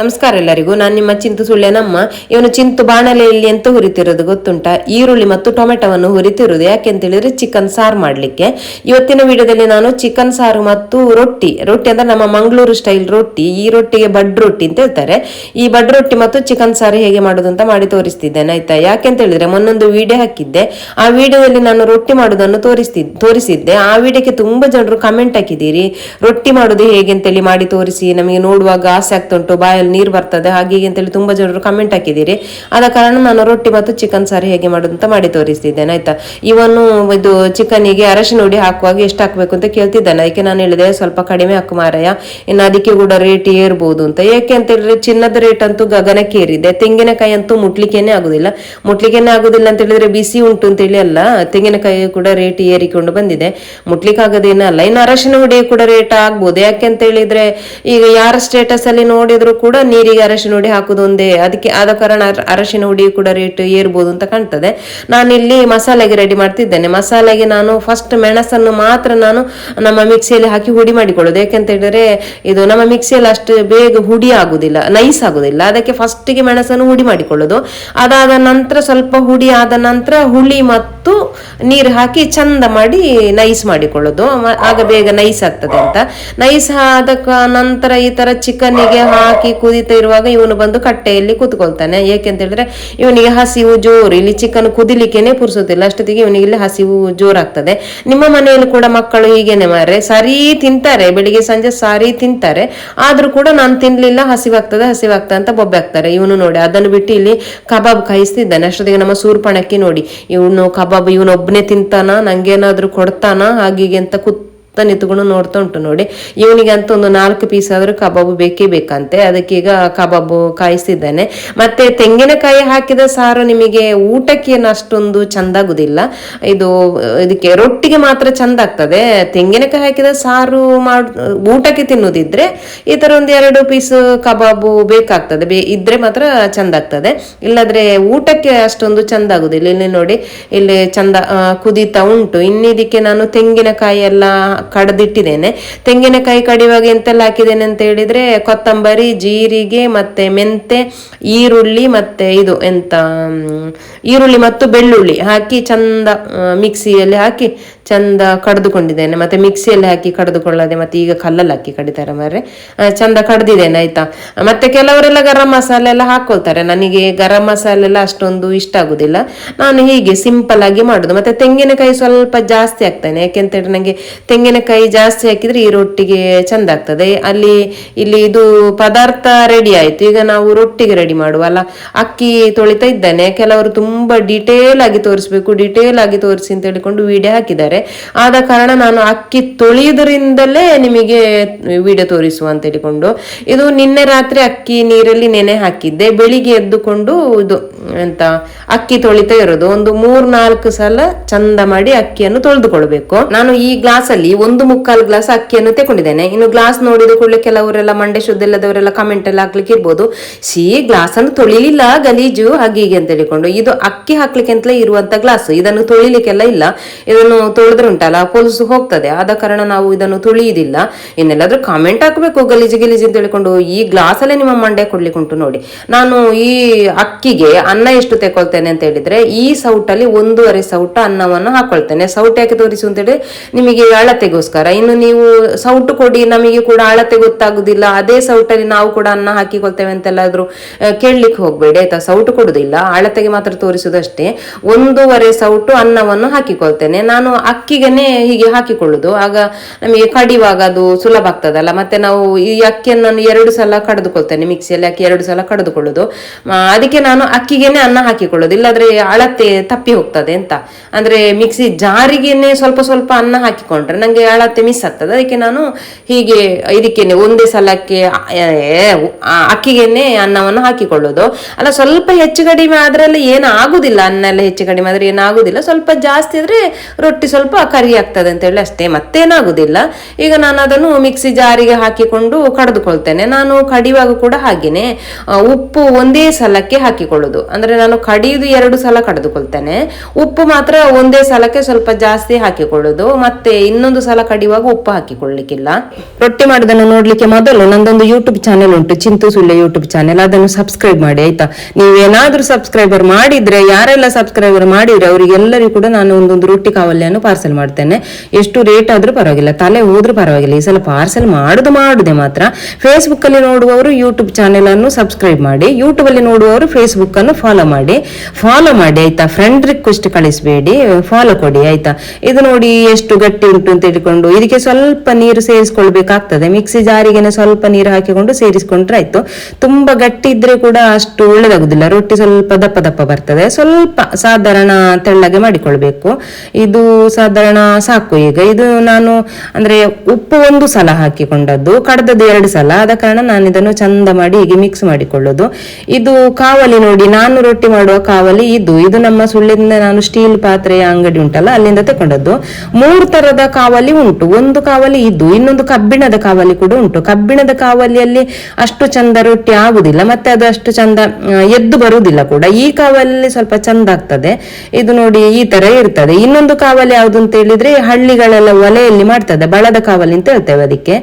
ನಮಸ್ಕಾರ ಎಲ್ಲರಿಗೂ. ನಾನು ನಿಮ್ಮ ಚಿಂತು ಸುಳ್ಳೆನಮ್ಮ ಇವನು ಚಿಂತು ಬಾಣಲೆಯಲ್ಲಿ ಎಂತ ಹುರಿತಿರೋದು ಗೊತ್ತುಂಟ? ಈರುಳ್ಳಿ ಮತ್ತು ಟೊಮೆಟೊವನ್ನು ಹುರಿತಿರೋದು ಯಾಕೆ ಅಂತ ಹೇಳಿದ್ರೆ ಚಿಕನ್ ಸಾರು ಮಾಡ್ಲಿಕ್ಕೆ. ಇವತ್ತಿನ ವಿಡಿಯೋದಲ್ಲಿ ನಾನು ಚಿಕನ್ ಸಾರು ಮತ್ತು ರೊಟ್ಟಿ. ರೊಟ್ಟಿ ಅಂದ್ರೆ ನಮ್ಮ ಮಂಗಳೂರು ಸ್ಟೈಲ್ ರೊಟ್ಟಿ. ಈ ರೊಟ್ಟಿಗೆ ಬಡ್ ರೊಟ್ಟಿ ಅಂತ ಹೇಳ್ತಾರೆ. ಈ ಬಡ್ ರೊಟ್ಟಿ ಮತ್ತು ಚಿಕನ್ ಸಾರು ಹೇಗೆ ಮಾಡೋದು ಅಂತ ಮಾಡಿ ತೋರಿಸ್ತಿದ್ದೇನೆ, ಆಯ್ತಾ? ಯಾಕೆ ಅಂತ ಹೇಳಿದ್ರೆ ಮೊನ್ನೊಂದು ವಿಡಿಯೋ ಹಾಕಿದ್ದೆ. ಆ ವಿಡಿಯೋದಲ್ಲಿ ನಾನು ರೊಟ್ಟಿ ಮಾಡೋದನ್ನು ತೋರಿಸ್ತಿದ್ದೆ ತೋರಿಸಿದ್ದೆ. ಆ ವಿಡಿಯೋಕ್ಕೆ ತುಂಬಾ ಜನರು ಕಮೆಂಟ್ ಹಾಕಿದ್ದೀರಿ. ರೊಟ್ಟಿ ಮಾಡೋದು ಹೇಗೆ ಅಂತೇಳಿ ಮಾಡಿ ತೋರಿಸಿ. ನಮಗೆ ನೋಡುವಾಗ ಆಸೆ ಆಗ್ತಾ ಉಂಟು ನೀರು ಬರ್ತದೆ. ಹಾಗೆ ಅಂತೇಳಿ ತುಂಬಾ ಜನರು ಕಮೆಂಟ್ ಹಾಕಿದ್ದೀರಿ. ಆದ ಕಾರಣ ನಾನು ರೊಟ್ಟಿ ಮತ್ತು ಚಿಕನ್ ಸಾರು ಹೇಗೆ ಮಾಡೋದು ಅಂತ ಮಾಡಿ ತೋರಿಸ್ತಿದ್ದೇನೆ, ಆಯ್ತಾ? ಇವನು ಇದು ಚಿಕನಿಗೆ ಅರಶಿನ ಹುಡಿ ಹಾಕುವಾಗ ಎಷ್ಟು ಹಾಕಬೇಕು ಅಂತ ಕೇಳ್ತಿದ್ದಾನೆ. ಅದಕ್ಕೆ ನಾನು ಹೇಳಿದೆ, ಸ್ವಲ್ಪ ಕಡಿಮೆ ಹಾಕು ಮಾರಾಯ ಇನ್ನು ಅದಕ್ಕೆ ಕೂಡ ರೇಟ್ ಏರ್ಬೋದು ಅಂತ. ಏಕೆ ಅಂತ ಹೇಳಿದ್ರೆ ಚಿನ್ನದ ರೇಟ್ ಅಂತೂ ಗಗನಕ್ಕೆ ಏರಿದೆ ತೆಂಗಿನಕಾಯಿ ಅಂತೂ ಮುಟ್ಲಿಕ್ಕೇನೆ ಆಗುದಿಲ್ಲ. ಮುಟ್ಲಿಕ್ಕೇನೆ ಆಗುದಿಲ್ಲ ಅಂತ ಹೇಳಿದ್ರೆ ಬಿಸಿ ಉಂಟು ಅಂತೇಳಿ ಅಲ್ಲ, ತೆಂಗಿನಕಾಯಿ ಕೂಡ ರೇಟ್ ಏರಿಕೊಂಡು ಬಂದಿದೆ. ಮುಟ್ಲಿಕ್ಕೆ ಆಗೋದೇನಲ್ಲ ಇನ್ನು ಅರಶಿನ ಹುಡಿ ಕೂಡ ರೇಟ್ ಆಗ್ಬೋದು. ಯಾಕೆ ಅಂತ ಹೇಳಿದ್ರೆ ಈಗ ಯಾರ ಸ್ಟೇಟಸ್ ಅಲ್ಲಿ ನೋಡಿದ್ರು ಕೂಡ ನೀರಿಗೆ ಅರಶಿನ ಹುಡಿ ಹಾಕುದು ಒಂದೇ, ಅದಕ್ಕೆ ಆದ ಕಾರಣ ಅರ- ಅರಶಿನ ಹುಡಿ ಕೂಡ ರೇಟ್ ಏರ್ಬೋದು ಅಂತ ಕಾಣ್ತದೆ. ಇಲ್ಲಿ ಮಸಾಲೆಗೆ ರೆಡಿ ಮಾಡ್ತಿದ್ದೇನೆ. ಮಸಾಲೆಗೆ ನಾನು ಫಸ್ಟ್ ಮೆಣಸನ್ನು ಮಾತ್ರ ನಾನು ನಮ್ಮ ಮಿಕ್ಸಿಯಲ್ಲಿ ಹಾಕಿ ಹುಡಿ ಮಾಡಿಕೊಳ್ಳೋದು ಯಾಕೆಂತ ಹೇಳಿದ್ರೆ ಇದು ನಮ್ಮ ಮಿಕ್ಸಿಯಲ್ಲಿ ಅಷ್ಟು ಬೇಗ ಹುಡಿ ಆಗುದಿಲ್ಲ, ನೈಸ್ ಆಗುದಿಲ್ಲ. ಅದಕ್ಕೆ ಫಸ್ಟಿಗೆ ಮೆಣಸನ್ನು ಹುಡಿ ಮಾಡಿಕೊಳ್ಳೋದು ಅದಾದ ನಂತರ ಸ್ವಲ್ಪ ಹುಡಿ ಆದ ನಂತರ ಹುಳಿ ಮತ್ತು ನೀರು ಹಾಕಿ ಚಂದ ಮಾಡಿ ನೈಸ್ ಮಾಡಿಕೊಳ್ಳೋದು ಆಗ ಬೇಗ ನೈಸ್ ಆಗ್ತದೆ ಅಂತ. ನೈಸ್ ಆದ ನಂತರ ಈ ತರ ಚಿಕನ್ನಿಗೆ ಹಾಕಿ ಕುದೀತಾ ಇರುವಾಗ ಇವನು ಬಂದು ಕಟ್ಟೆಯಲ್ಲಿ ಕೂತ್ಕೊಳ್ತಾನೆ. ಏಕೆಂತ ಹೇಳಿದ್ರೆ ಇವನಿಗೆ ಹಸಿವು ಜೋರು, ಇಲ್ಲಿ ಚಿಕನ್ ಕುದಿಲಿಕ್ಕೆನೆ ಪುರ್ಸೋದಿಲ್ಲ. ಅಷ್ಟೊತ್ತಿಗೆ ಇವನಿಗೆ ಇಲ್ಲಿ ಹಸಿವು ಜೋರಾಗ್ತದೆ. ನಿಮ್ಮ ಮನೆಯಲ್ಲಿ ಕೂಡ ಮಕ್ಕಳು ಹೀಗೇನೆ ಮಾರೆ ಸರಿ ತಿಂತಾರೆ, ಬೆಳಿಗ್ಗೆ ಸಂಜೆ ಸಾರಿ ತಿಂತಾರೆ. ಆದ್ರೂ ಕೂಡ ನಾನು ತಿನ್ಲಿಲ್ಲ, ಹಸಿವಾಗ್ತದೆ ಹಸಿವಾಗ್ತದೆ ಅಂತ ಬೊಬ್ಬೆ ಆಗ್ತಾರೆ ಇವನು ನೋಡಿ, ಅದನ್ನು ಬಿಟ್ಟು ಇಲ್ಲಿ ಕಬಾಬ್ ಕಾಯಿಸ್ತಿದ್ದಾನೆ. ಅಷ್ಟೊತ್ತಿಗೆ ನಮ್ಮ ಸೂರ್ಪಣಕ್ಕೆ ನೋಡಿ, ಇವನು ಕಬಾಬ್ ಇವನೊಬ್ಬನೇ ತಿಂತಾನ? ನಂಗೇನಾದ್ರೂ ಕೊಡ್ತಾನ? ಹಾಗೀಗೆ ಅಂತ ನಿಂತ್ಕೊಂಡು ನೋಡ್ತಾ ಉಂಟು ನೋಡಿ. ಇವನಿಗೆ ಅಂತ ಒಂದು ನಾಲ್ಕು ಪೀಸ್ ಆದ್ರೂ ಕಬಾಬು ಬೇಕೇ ಬೇಕಂತೆ. ಅದಕ್ಕೀಗ ಕಬಾಬು ಕಾಯಿಸಿದ್ದಾನೆ. ಮತ್ತೆ ತೆಂಗಿನಕಾಯಿ ಹಾಕಿದ ಸಾರು ನಿಮಗೆ ಊಟಕ್ಕೆ ಏನು ಅಷ್ಟೊಂದು ಚಂದಾಗುದಿಲ್ಲ. ಇದು, ಇದಕ್ಕೆ ರೊಟ್ಟಿಗೆ ಮಾತ್ರ ಚಂದ ಆಗ್ತದೆ ತೆಂಗಿನಕಾಯಿ ಹಾಕಿದ ಸಾರು ಮಾಡ್, ಊಟಕ್ಕೆ ತಿನ್ನುವುದಿದ್ರೆ ಈ ಥರ ಒಂದು ಎರಡು ಪೀಸ್ ಕಬಾಬು ಬೇಕಾಗ್ತದೆ. ಬೇ, ಇದ್ರೆ ಮಾತ್ರ ಚಂದ ಆಗ್ತದೆ ಇಲ್ಲದ್ರೆ ಊಟಕ್ಕೆ ಅಷ್ಟೊಂದು ಚಂದ ಆಗುದಿಲ್ಲ ಇಲ್ಲಿ ನೋಡಿ, ಇಲ್ಲಿ ಚಂದ ಕುದೀತಾ ಉಂಟು. ಇನ್ನಿದಕ್ಕೆ ನಾನು ತೆಂಗಿನಕಾಯಿ ಎಲ್ಲ ಕಡ್ದಿಟ್ಟಿದ್ದೇನೆ. ತೆಂಗಿನಕಾಯಿ ಕಡಿಯುವಾಗ ಎಂತೆಲ್ಲ ಹಾಕಿದ್ದೇನೆ ಅಂತ ಹೇಳಿದ್ರೆ, ಕೊತ್ತಂಬರಿ, ಜೀರಿಗೆ ಮತ್ತೆ ಮೆಂತೆ, ಈರುಳ್ಳಿ ಮತ್ತೆ ಇದು ಎಂತ ಈರುಳ್ಳಿ ಮತ್ತು ಬೆಳ್ಳುಳ್ಳಿ ಹಾಕಿ ಚಂದ ಮಿಕ್ಸಿಯಲ್ಲಿ ಹಾಕಿ ಚಂದ ಕಡಿದುಕೊಂಡಿದ್ದೇನೆ. ಮತ್ತೆ ಮಿಕ್ಸಿಯಲ್ಲಿ ಹಾಕಿ ಕಡಿದುಕೊಳ್ಳದೆ ಮತ್ತೆ ಈಗ ಕಲ್ಲಲ್ಲಿ ಹಾಕಿ ಕಡಿತಾರೆ ಮಾರ್ರೆ. ಚಂದ ಕಡ್ದಿದ್ದೇನೆ, ಆಯ್ತಾ? ಮತ್ತೆ ಕೆಲವರೆಲ್ಲ ಗರಂ ಮಸಾಲೆ ಎಲ್ಲ ಹಾಕೊಳ್ತಾರೆ. ನನಗೆ ಗರಂ ಮಸಾಲೆ ಎಲ್ಲ ಅಷ್ಟೊಂದು ಇಷ್ಟ ಆಗುದಿಲ್ಲ. ನಾನು ಹೀಗೆ ಸಿಂಪಲ್ ಆಗಿ ಮಾಡುದು. ಮತ್ತೆ ತೆಂಗಿನಕಾಯಿ ಸ್ವಲ್ಪ ಜಾಸ್ತಿ ಹಾಕ್ತೇನೆ. ಯಾಕೆಂತ ಹೇಳಿ ನಂಗೆ ತೆಂಗಿನಕಾಯಿ ಜಾಸ್ತಿ ಹಾಕಿದ್ರೆ ಈ ರೊಟ್ಟಿಗೆ ಚಂದ ಆಗ್ತದೆ. ಅಲ್ಲಿ, ಇಲ್ಲಿ ಇದು ಪದಾರ್ಥ ರೆಡಿ ಆಯ್ತು. ಈಗ ನಾವು ರೊಟ್ಟಿಗೆ ರೆಡಿ ಮಾಡುವಲ್ಲ ಅಕ್ಕಿ ತೊಳಿತಾ ಇದ್ದಾನೆ. ಕೆಲವರು ತುಂಬಾ ಡಿಟೇಲ್ ಆಗಿ ತೋರಿಸ್ಬೇಕು ಡಿಟೇಲ್ ಆಗಿ ತೋರಿಸಿ ಅಂತ ಹೇಳಿಕೊಂಡು ವಿಡಿಯೋ ಹಾಕಿದ್ದಾರೆ. ಆದ ಕಾರಣ ನಾನು ಅಕ್ಕಿ ತೊಳೆಯುವುದರಿಂದಲೇ ನಿಮಗೆ ವಿಡಿಯೋ ತೋರಿಸುವ ಅಂತ ಹೇಳಿಕೊಂಡು, ಇದು ನಿನ್ನೆ ರಾತ್ರಿ ಅಕ್ಕಿ ನೀರಲ್ಲಿ ನೆನೆ ಹಾಕಿದ್ದೆ. ಬೆಳಿಗ್ಗೆ ಎದ್ದುಕೊಂಡು ಇದು ಎಂತ ಅಕ್ಕಿ ತೊಳಿತಾ ಇರೋದು. ಒಂದು ಮೂರ್ ನಾಲ್ಕು ಸಲ ಚಂದ ಮಾಡಿ ಅಕ್ಕಿಯನ್ನು ತೊಳೆದುಕೊಳ್ಬೇಕು. ನಾನು ಈ ಗ್ಲಾಸ್ ಅಲ್ಲಿ ಒಂದು ಮುಕ್ಕಾಲು ಗ್ಲಾಸ್ ಅಕ್ಕಿಯನ್ನು ತಗೊಂಡಿದ್ದೇನೆ ಇನ್ನು ಗ್ಲಾಸ್ ನೋಡಿದ ಕೂಡಲೇ ಕೆಲವರೆಲ್ಲ ಮಂಡೆ ಶುದ್ಧ ಕಮೆಂಟ್ ಎಲ್ಲ ಹಾಕ್ಲಿಕ್ಕೆ ಇರ್ಬೋದು. ಸಿ ಗ್ಲಾಸ್ ಅನ್ನು ತೊಳಿಲಿಲ್ಲ ಗಲೀಜು ಹಾಗೆ ಹೀಗೆ ಅಂತ ಹೇಳಿಕೊಂಡು. ಇದು ಅಕ್ಕಿ ಹಾಕ್ಲಿಕ್ಕೆ ಅಂತಲೇ ಇರುವಂತ ಗ್ಲಾಸ್ ಇದನ್ನು ತೊಳಿಲಿಕ್ಕೆಲ್ಲ ಇಲ್ಲ. ಇದನ್ನು ತೊಳೆದ್ರೆ ಉಂಟಲ್ಲ, ಪೊಲಸು ಹೋಗ್ತದೆ. ಆದ ಕಾರಣ ನಾವು ಇದನ್ನು ತೊಳಿಯುದಿಲ್ಲ ಇನ್ನೆಲ್ಲಾದ್ರೂ ಕಾಮೆಂಟ್ ಹಾಕಬೇಕು ಗಲೀಜು ಗಲೀಜು ಅಂತ ಹೇಳಿಕೊಂಡು ಈ ಗ್ಲಾಸ್ ಅಲ್ಲೇ ನಿಮ್ಮ ಮಂಡೆ ಕೊಡ್ಲಿಕ್ಕೆ ಉಂಟು ನೋಡಿ. ನಾನು ಈ ಅಕ್ಕಿಗೆ ಅನ್ನ ಎಷ್ಟು ತೆಕೊಳ್ತೇನೆ ಅಂತ ಹೇಳಿದ್ರೆ, ಈ ಸೌಟಲ್ಲಿ ಒಂದೂವರೆ ಸೌಟ ಅನ್ನವನ್ನು ಹಾಕೊಳ್ತೇನೆ. ಸೌಟ್ ಯಾಕೆ ತೋರಿಸು ಅಂತ ಹೇಳಿ ನಿಮಗೆ ಅಳತೆಗೋಸ್ಕರ. ಇನ್ನು ನೀವು ಸೌಟು ಕೊಡಿ, ನಮಗೆ ಕೂಡ ಅಳತೆ ಗೊತ್ತಾಗುದಿಲ್ಲ. ಅದೇ ಸೌಟಲ್ಲಿ ನಾವು ಕೂಡ ಅನ್ನ ಹಾಕಿಕೊಳ್ತೇವೆ ಅಂತೆಲ್ಲಾದ್ರೂ ಕೇಳಲಿಕ್ಕೆ ಕೇಳ್ಲಿಕ್ಕೆ ಹೋಗ್ಬೇಡಿ, ಆಯ್ತಾ? ಸೌಟು ಕೊಡುದಿಲ್ಲ. ಅಳತೆಗೆ ಮಾತ್ರ ತೋರಿಸುವುದಷ್ಟೇ. ಒಂದೂವರೆ ಸೌಟು ಅನ್ನವನ್ನು ಹಾಕಿಕೊಳ್ತೇನೆ. ನಾನು ಅಕ್ಕಿಗೆನೆ ಹೀಗೆ ಹಾಕಿಕೊಳ್ಳುದು. ಆಗ ನಮಗೆ ಕಡಿವಾಗ ಅದು ಸುಲಭ ಆಗ್ತದಲ್ಲ. ಮತ್ತೆ ನಾವು ಈ ಅಕ್ಕಿಯನ್ನು ನಾನು ಎರಡು ಸಲ ಕಡಿದುಕೊಳ್ತೇನೆ ಮಿಕ್ಸಿಯಲ್ಲಿ ಅಕ್ಕಿ ಎರಡು ಸಲ ಕಡಿದುಕೊಳ್ಳುದು. ಅದಕ್ಕೆ ನಾನು ಅಕ್ಕಿಗೆನೆ ಅನ್ನ ಹಾಕಿಕೊಳ್ಳೋದು. ಇಲ್ಲಾದ್ರೆ ಅಳತೆ ತಪ್ಪಿ ಹೋಗ್ತದೆ ಅಂತ. ಅಂದ್ರೆ ಮಿಕ್ಸಿ ಜಾರಿಗೆನೆ ಸ್ವಲ್ಪ ಸ್ವಲ್ಪ ಅನ್ನ ಹಾಕಿಕೊಂಡ್ರೆ ನಂಗೆ ಅಳತೆ ಮಿಸ್ ಆಗ್ತದೆ. ಅದಕ್ಕೆ ನಾನು ಹೀಗೆ ಇದಕ್ಕೇನೆ ಒಂದೇ ಸಲಕ್ಕೆ ಅಕ್ಕಿಗೆನೆ ಅನ್ನವನ್ನು ಹಾಕಿಕೊಳ್ಳೋದು. ಅಲ್ಲ, ಸ್ವಲ್ಪ ಹೆಚ್ಚು ಕಡಿಮೆ ಆದ್ರಲ್ಲಿ ಏನು ಆಗುದಿಲ್ಲ ಅನ್ನ ಎಲ್ಲ ಹೆಚ್ಚು ಕಡಿಮೆ ಆದ್ರೆ ಏನಾಗುದಿಲ್ಲ. ಸ್ವಲ್ಪ ಜಾಸ್ತಿ ಇದ್ರೆ ರೊಟ್ಟಿ ಸ್ವಲ್ಪ ಕರಿ ಆಗ್ತದೆ ಅಂತ ಹೇಳಿ ಅಷ್ಟೇ, ಮತ್ತೇನಾಗುದಿಲ್ಲ. ಈಗ ನಾನು ಅದನ್ನು ಮಿಕ್ಸಿ ಜಾರಿಗೆ ಹಾಕಿಕೊಂಡು ಕಡಿದುಕೊಳ್ತೇನೆ. ನಾನು ಕಡಿಯುವಾಗ ಕೂಡ ಹಾಗೇನೆ ಉಪ್ಪು ಒಂದೇ ಸಲಕ್ಕೆ ಹಾಕಿಕೊಳ್ಳುದು. ಅಂದ್ರೆ ನಾನು ಕಡಿಯುದು ಎರಡು ಸಲ ಕಡಿದುಕೊಳ್ತೇನೆ. ಉಪ್ಪು ಮಾತ್ರ ಒಂದೇ ಸಲಕ್ಕೆ ಸ್ವಲ್ಪ ಜಾಸ್ತಿ ಹಾಕಿಕೊಳ್ಳುದು. ಮತ್ತೆ ಇನ್ನೊಂದು ಸಲ ಕಡಿಯುವಾಗ ಉಪ್ಪು ಹಾಕಿಕೊಳ್ಳಿಕ್ಕಿಲ್ಲ. ರೊಟ್ಟಿ ಮಾಡೋದನ್ನು ನೋಡ್ಲಿಕ್ಕೆ ಮೊದಲು ನಂದೊಂದು ಯೂಟ್ಯೂಬ್ ಚಾನೆಲ್ ಉಂಟು ಚಿಂತು ಸುಳ್ಳೆ ಯೂಟ್ಯೂಬ್ ಚಾನೆಲ್ ಅದನ್ನು ಸಬ್ಸ್ಕ್ರೈಬ್ ಮಾಡಿ, ಆಯ್ತಾ? ನೀವೇನಾದ್ರೂ ಸಬ್ಸ್ಕ್ರೈಬರ್ ಮಾಡಿದ್ರೆ ಯಾರೆಲ್ಲ ಸಬ್ಸ್ಕ್ರೈಬರ್ ಮಾಡಿದ್ರೆ ಅವರಿಗೆಲ್ಲರಿಗೂ ಕೂಡ ನಾನು ಒಂದೊಂದು ರೊಟ್ಟಿ ಕಾವಲ್ಯನ್ನು ಪಾರ್ಸೆಲ್ ಮಾಡ್ತೇನೆ. ಎಷ್ಟು ರೇಟ್ ಆದ್ರೂ ಪರವಾಗಿಲ್ಲ. ತಲೆ ಹೋದ್ರೂ ಪರವಾಗಿಲ್ಲ. ಈ ಸಲ ಪಾರ್ಸೆಲ್ ಮಾಡುದು ಮಾಡುದೆ ಮಾತ್ರ. ಫೇಸ್ಬುಕ್ ಅಲ್ಲಿ ನೋಡುವವರು ಯೂಟ್ಯೂಬ್ ಚಾನೆಲ್ ಅನ್ನು ಸಬ್ಸ್ಕ್ರೈಬ್ ಮಾಡಿ. ಯೂಟ್ಯೂಬ್ ಅಲ್ಲಿ ನೋಡುವವರು ಫೇಸ್ಬುಕ್ ಅನ್ನು ಫಾಲೋ ಮಾಡಿ. ಫಾಲೋ ಮಾಡಿ, ಆಯ್ತಾ? Friend request ಕಳಿಸಬೇಡಿ. ಫಾಲೋ ಕೊಡಿ, ಆಯ್ತಾ? ಇದು ನೋಡಿ ಎಷ್ಟು ಗಟ್ಟಿ ಉಂಟು ಅಂತ ಹೇಳಿಕೊಂಡು ಇದಕ್ಕೆ ಸ್ವಲ್ಪ ನೀರು ಸೇರಿಸ್ಕೊಳ್ಬೇಕಾಗ್ತದೆ. ಮಿಕ್ಸಿ ಜಾರಿಗೆನೆ ಸ್ವಲ್ಪ ನೀರು ಹಾಕಿಕೊಂಡು ಸೇರಿಸ್ಕೊಂಡ್ರೆ ಆಯ್ತು. ತುಂಬಾ ಗಟ್ಟಿ ಇದ್ರೆ ಕೂಡ ಅಷ್ಟು ಒಳ್ಳೇದಾಗುದಿಲ್ಲ. ರೊಟ್ಟಿ ಸ್ವಲ್ಪ ದಪ್ಪ ದಪ್ಪ ಬರ್ತದೆ. ಸ್ವಲ್ಪ ಸಾಧಾರಣ ತೆಳ್ಳಗೆ ಮಾಡಿಕೊಳ್ಬೇಕು. ಇದು ಸಾಧಾರಣ ಸಾಕು ಈಗ. ಇದು ನಾನು ಅಂದ್ರೆ ಉಪ್ಪು ಒಂದು ಸಲ ಹಾಕಿಕೊಂಡದ್ದು, ಕಡ್ದದ್ದು ಎರಡು ಸಲ. ಆದ ಕಾರಣ ನಾನು ಇದನ್ನು ಚಂದ ಮಾಡಿ ಹೀಗೆ ಮಿಕ್ಸ್ ಮಾಡಿಕೊಳ್ಳೋದು. ಇದು ಕಾವಲಿ ನೋಡಿ, ನಾನು ರೊಟ್ಟಿ ಮಾಡುವ ಕಾವಲಿ ಇದು. ಇದು ನಮ್ಮ ಸುಳ್ಳಿಂದ ನಾನು ಸ್ಟೀಲ್ ಪಾತ್ರೆಯ ಅಂಗಡಿ ಉಂಟಲ್ಲ, ಅಲ್ಲಿಂದ ತಕೊಂಡದ್ದು ಮೂರು ತರದ ಕಾವಲಿ ಉಂಟು. ಒಂದು ಕಾವಲಿ ಇದು. ಇನ್ನೊಂದು ಕಬ್ಬಿಣದ ಕಾವಲಿ ಕೂಡ ಉಂಟು. ಕಬ್ಬಿಣದ ಕಾವಲಿಯಲ್ಲಿ ಅಷ್ಟು ಚಂದ ರೊಟ್ಟಿ ಆಗುದಿಲ್ಲ. ಮತ್ತೆ ಅದು ಅಷ್ಟು ಚಂದ ಎದ್ದು ಬರುವುದಿಲ್ಲ ಕೂಡ. ಈ ಕಾವಲಿಯಲ್ಲಿ ಸ್ವಲ್ಪ ಚಂದ ಆಗ್ತದೆ. ಇದು ನೋಡಿ ಈ ತರ ಇರ್ತದೆ. ಇನ್ನೊಂದು ಕಾವಲಿ ಯಾವ್ದು ಅಂತ ಹೇಳಿದ್ರೆ ಹಳ್ಳಿಗಳೆಲ್ಲ ಒಲೆಯಲ್ಲಿ ಮಾಡ್ತದೆ. ಬಳದ ಕಾವಲಿ ಅಂತ ಹೇಳ್ತೇವೆ ಅದಕ್ಕೆ.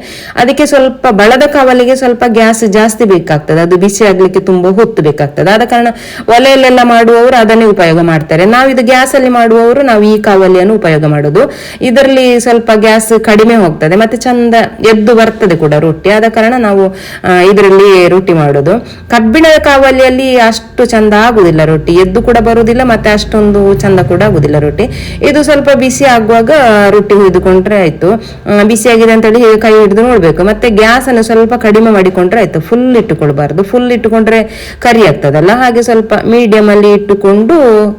ಅದಕ್ಕೆ ಸ್ವಲ್ಪ ಬಳದ ಕಾವಲಿಗೆ ಸ್ವಲ್ಪ ಗ್ಯಾಸ್ ಜಾಸ್ತಿ ಬೇಕಾಗ್ತದೆ. ಅದು ಬಿಸಿ ಆಗ್ಲಿಕ್ಕೆ ತುಂಬಾ ಹೊತ್ತು ಬೇಕಾಗ್ತದೆ. ಆದ ಕಾರಣ ಒಲೆಯಲ್ಲೆಲ್ಲ ಮಾಡುವವರು ಅದನ್ನೇ ಉಪಯೋಗ ಮಾಡ್ತಾರೆ. ನಾವು ಇದು ಗ್ಯಾಸ್ ಅಲ್ಲಿ ಮಾಡುವವರು ನಾವು ಈ ಕಾವಲಿಯನ್ನು ಉಪಯೋಗ ಮಾಡೋದು. ಇದರಲ್ಲಿ ಸ್ವಲ್ಪ ಗ್ಯಾಸ್ ಕಡಿಮೆ ಹೋಗ್ತದೆ. ಮತ್ತೆ ಚಂದ ಎದ್ದು ಬರ್ತದೆ ಕೂಡ ರೊಟ್ಟಿ. ಆದ ಕಾರಣ ನಾವು ಇದರಲ್ಲಿ ರೊಟ್ಟಿ ಮಾಡೋದು. ಕಬ್ಬಿಣದ ಕಾವಲಿಯಲ್ಲಿ ಅಷ್ಟು ಚಂದ ಆಗುದಿಲ್ಲ ರೊಟ್ಟಿ. ಎದ್ದು ಕೂಡ ಬರುವುದಿಲ್ಲ ಮತ್ತೆ ಅಷ್ಟೊಂದು ಚಂದ ಕೂಡ ಆಗುದಿಲ್ಲ ರೊಟ್ಟಿ. ಇದು ಸ್ವಲ್ಪ ಬಿಸಿ ಆಗುವಾಗ ರೊಟ್ಟಿ ಹಿಡಿದುಕೊಂಡ್ರೆ ಆಯ್ತು. ಬಿಸಿ ಆಗಿದೆ ಅಂತ ಹೇಳಿ ಹೀಗೆ ಕೈ ಹಿಡಿದು ನೋಡ್ಬೇಕು. ಮತ್ತೆ ಗ್ಯಾಸ್ ಅನ್ನು ಸ್ವಲ್ಪ ಕಡಿಮೆ ಮಾಡಿಕೊಂಡ್ರೆ ಆಯ್ತು. ಫುಲ್ ಇಟ್ಟುಕೊಳ್ಬಾರ್ದು. ಫುಲ್ ಇಟ್ಟುಕೊಂಡ್ರೆ ಕರಿ ಆಗ್ತದಲ್ಲ. ಹಾಗೆ ಸ್ವಲ್ಪ ಮೀಡಿಯಂ ಅಲ್ಲಿ ಇಟ್ಟುಕೊಂಡು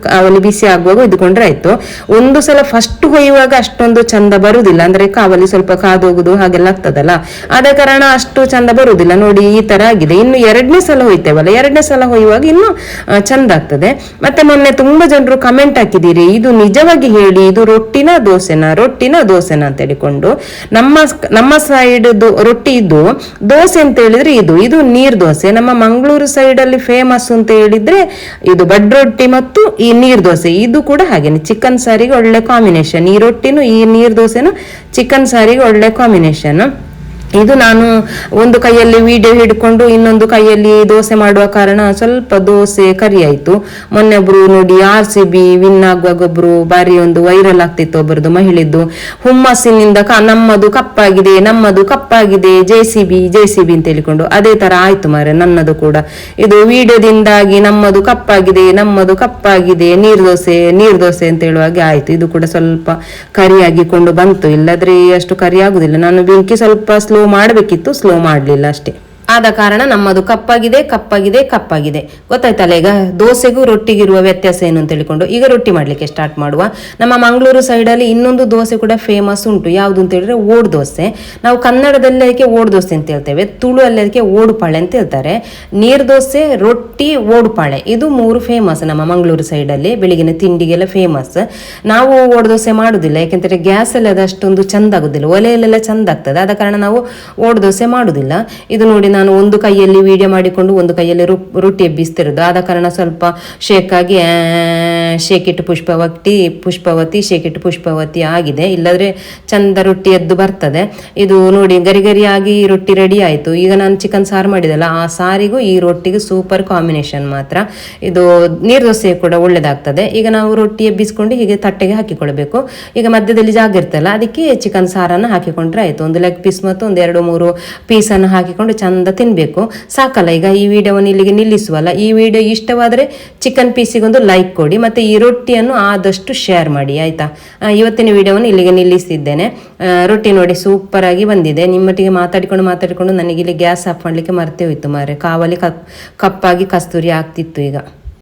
ಕಾವಲಿ ಬಿಸಿ ಆಗುವಾಗ ಇದ್ಕೊಂಡ್ರೆ ಆಯ್ತು. ಒಂದು ಸಲ ಫಸ್ಟ್ ಹೊಯ್ಯುವಾಗ ಅಷ್ಟೊಂದು ಚಂದ ಬರುವುದಿಲ್ಲ ಅಂದ್ರೆ ಕಾವಲಿ ಸ್ವಲ್ಪ ಕಾದೋಗುದು ಹಾಗೆಲ್ಲ ಆಗ್ತದಲ್ಲ. ಆದ ಕಾರಣ ಅಷ್ಟು ಚಂದ ಬರುವುದಿಲ್ಲ ನೋಡಿ ಈ ತರ ಆಗಿದೆ. ಇನ್ನು ಎರಡನೇ ಸಲ ಹೊಯ್ತೇವಲ್ಲ. ಎರಡನೇ ಸಲ ಹೊಯ್ಯುವಾಗ ಇನ್ನು ಚಂದ ಆಗ್ತದೆ. ಮತ್ತೆ ಮೊನ್ನೆ ತುಂಬಾ ಜನರು ಕಮೆಂಟ್ ಹಾಕಿದ್ದೀರಿ. ಇದು ನಿಜವಾಗಿ ಹೇಳಿ, ಇದು ರೊಟ್ಟಿನ ದೋಸೆನ? ರೊಟ್ಟಿನ ದೋಸೆನ ಅಂತ ಹೇಳಿಕೊಂಡು ನಮ್ಮ ನಮ್ಮ ಸೈಡ್ ರೊಟ್ಟಿ ಇದು, ದೋಸೆ ಅಂತ ಹೇಳಿದ್ರೆ ಇದು ಇದು ನೀರ್ ದೋಸೆ. ನಮ್ಮ ಮಂಗಳೂರು ಸೈಡ್ ಅಲ್ಲಿ ಫೇಮಸ್ ಅಂತ ಹೇಳಿದ್ರೆ ಇದು ಬಡ್ ರೊಟ್ಟಿ ಮತ್ತು ಈ ನೀರ್ ದೋಸೆ. ಇದು ಕೂಡ ಹಾಗೇನೆ ಚಿಕನ್ ಸಾರಿಗೆ ಒಳ್ಳೆ ಕಾಂಬಿನೇಷನ್ ಈ ರೊಟ್ಟಿನೂ ಈ ನೀರ್ ದೋಸೆನು ಚಿಕನ್ ಸಾರಿಗೆ ಒಳ್ಳೆ ಕಾಂಬಿನೇಷನ್ ಇದು ನಾನು ಒಂದು ಕೈಯಲ್ಲಿ ವಿಡಿಯೋ ಹಿಡ್ಕೊಂಡು ಇನ್ನೊಂದು ಕೈಯಲ್ಲಿ ದೋಸೆ ಮಾಡುವ ಕಾರಣ ಸ್ವಲ್ಪ ದೋಸೆ ಕರಿ ಆಯ್ತು ಮೊನ್ನೆ ಒಬ್ರು ನೋಡಿ ಆರ್ ಸಿ ಬಿ ವಿನ್ ಆಗುವಾಗ ಒಬ್ರು ಬಾರಿ ಒಂದು ವೈರಲ್ ಆಗ್ತಿತ್ತು ಒಬ್ಬರದು ಮಹಿಳೆದ್ದು. ಹುಮ್ಮಸ್ಸಿನಿಂದ ಕ, ನಮ್ಮದು ಕಪ್ಪಾಗಿದೆ ನಮ್ಮದು ಕಪ್ಪಾಗಿದೆ J C B J C B ಅಂತ ಹೇಳಿಕೊಂಡು ಅದೇ ತರ ಆಯ್ತು ಮಾರೆ, ನನ್ನದು ಕೂಡ. ಇದು ವಿಡಿಯೋದಿಂದಾಗಿ ನಮ್ಮದು ಕಪ್ಪಾಗಿದೆ ನಮ್ಮದು ಕಪ್ಪಾಗಿದೆ, ನೀರ್ ದೋಸೆ ನೀರ್ ದೋಸೆ ಅಂತ ಹೇಳುವಾಗೆ ಆಯ್ತು. ಇದು ಕೂಡ ಸ್ವಲ್ಪ ಕರಿಯಾಗಿಕೊಂಡು ಬಂತು. ಇಲ್ಲದ್ರೆ ಅಷ್ಟು ಕರಿ ಆಗುದಿಲ್ಲ. ನಾನು ಬೆಂಕಿ ಸ್ವಲ್ಪ ಸ್ಲೋ ಮಾಡಬೇಕಿತ್ತು ಸ್ಲೋ ಮಾಡಲಿಲ್ಲ ಅಷ್ಟೇ. ಆದ ಕಾರಣ ನಮ್ಮದು ಕಪ್ಪಾಗಿದೆ ಕಪ್ಪಾಗಿದೆ ಕಪ್ಪಾಗಿದೆ. ಗೊತ್ತಾಯ್ತಲ್ಲ ಈಗ? ದೋಸೆಗೂ ರೊಟ್ಟಿಗಿರುವ ವ್ಯತ್ಯಾಸ ಏನು ಅಂತ ಹೇಳಿಕೊಂಡು ಈಗ ರೊಟ್ಟಿ ಮಾಡಲಿಕ್ಕೆ ಸ್ಟಾರ್ಟ್ ಮಾಡುವ. ನಮ್ಮ ಮಂಗಳೂರು ಸೈಡಲ್ಲಿ ಇನ್ನೊಂದು ದೋಸೆ ಕೂಡ ಫೇಮಸ್ ಉಂಟು. ಯಾವುದು ಅಂತ ಹೇಳಿದ್ರೆ ಓಡ್ ದೋಸೆ. ನಾವು ಕನ್ನಡದಲ್ಲಿ ಅದಕ್ಕೆ ಓಡ್ ದೋಸೆ ಅಂತ ಹೇಳ್ತೇವೆ. ತುಳು ಅಲ್ಲಿ ಅದಕ್ಕೆ ಓಡುಪಾಳೆ ಅಂತ ಹೇಳ್ತಾರೆ. ನೀರ್ ದೋಸೆ, ರೊಟ್ಟಿ ಓಡುಪಾಳೆ ಇದು ಮೂರು ಫೇಮಸ್ ನಮ್ಮ ಮಂಗಳೂರು ಸೈಡಲ್ಲಿ ಬೆಳಗಿನ ತಿಂಡಿಗೆಲ್ಲ ಫೇಮಸ್ ನಾವು ಓಡ್ ದೋಸೆ ಮಾಡೋದಿಲ್ಲ. ಯಾಕೆಂದರೆ ಗ್ಯಾಸಲ್ಲಿ ಅದು ಅಷ್ಟೊಂದು ಚಂದ ಆಗುದಿಲ್ಲ. ಒಲೆಯಲ್ಲೆಲ್ಲ ಚಂದ ಆಗ್ತದೆ. ಆದ ಕಾರಣ ನಾವು ಓಡ್ ದೋಸೆ ಮಾಡುವುದಿಲ್ಲ ಇದು ನೋಡಿ ನಾನು ಒಂದು ಕೈಯಲ್ಲಿ ವಿಡಿಯೋ ಮಾಡಿಕೊಂಡು ಒಂದು ಕೈಯಲ್ಲಿ ರೊಟ್ಟಿ ಎಬ್ಬಿಸ್ತಿರೋದು. ಆದ ಕಾರಣ ಸ್ವಲ್ಪ ಶೇಕ್ ಆಗಿ ಪುಷ್ಪವಟ್ಟಿ ಪುಷ್ಪವತಿ ಪುಷ್ಪವತಿ ಶೇಕ್ ಪುಷ್ಪವತಿ ಆಗಿದೆ. ಇಲ್ಲದ್ರೆ ಚಂದ ರೊಟ್ಟಿ ಎದ್ದು ಬರ್ತದೆ. ಇದು ನೋಡಿ, ಗರಿ ಗರಿಯಾಗಿ ರೊಟ್ಟಿ ರೆಡಿ ಆಯಿತು. ಈಗ ನಾನು ಚಿಕನ್ ಸಾರು ಮಾಡಿದಲ್ಲ, ಆ ಸಾರಿಗೂ ಈ ರೊಟ್ಟಿಗೆ ಸೂಪರ್ ಕಾಂಬಿನೇಷನ್ ಮಾತ್ರ. ಇದು ನೀರು ದೋಸೆ ಕೂಡ ಒಳ್ಳೆದಾಗ್ತದೆ. ಈಗ ನಾವು ರೊಟ್ಟಿ ಎಬ್ಬಿಸ್ಕೊಂಡು ಹೀಗೆ ತಟ್ಟೆಗೆ ಹಾಕಿಕೊಳ್ಬೇಕು. ಈಗ ಮಧ್ಯದಲ್ಲಿ ಜಾಗ ಇರ್ತಲ್ಲ, ಅದಕ್ಕೆ ಚಿಕನ್ ಸಾರನ್ನು ಹಾಕಿಕೊಂಡ್ರೆ ಆಯ್ತು. ಒಂದು ಲೆಗ್ ಪೀಸ್ ಮತ್ತು ಒಂದು ಎರಡು ಮೂರು ಪೀಸನ್ನು ಹಾಕಿಕೊಂಡು ಚಂದ ತಿನ್ನಬೇಕು ಸಾಕಲ್ಲ, ಈಗ ಈ ವಿಡಿಯೋವನ್ನು ಇಲ್ಲಿಗೆ ನಿಲ್ಲಿಸುವಲ್ಲ. ಈ ವಿಡಿಯೋ ಇಷ್ಟವಾದರೆ ಚಿಕನ್ ಪೀಸಿಗೊಂದು ಲೈಕ್ ಕೊಡಿ, ಮತ್ತು ಈ ರೊಟ್ಟಿಯನ್ನು ಆದಷ್ಟು ಶೇರ್ ಮಾಡಿ, ಆಯಿತಾ? ಇವತ್ತಿನ ವಿಡಿಯೋವನ್ನು ಇಲ್ಲಿಗೆ ನಿಲ್ಲಿಸಿದ್ದೇನೆ. ರೊಟ್ಟಿ ನೋಡಿ ಸೂಪರ್ ಆಗಿ ಬಂದಿದೆ. ನಿಮ್ಮೊಟ್ಟಿಗೆ ಮಾತಾಡಿಕೊಂಡು ಮಾತಾಡಿಕೊಂಡು ನನಗೆ ಇಲ್ಲಿ ಗ್ಯಾಸ್ ಆಫ್ ಮಾಡಲಿಕ್ಕೆ ಮರ್ತೇ ಹೋಯ್ತು ಮಾರೆ ಕಾವಲಿ ಕಪ್, ಕಪ್ಪಾಗಿ ಕಸ್ತೂರಿ ಆಗ್ತಿತ್ತು ಈಗ.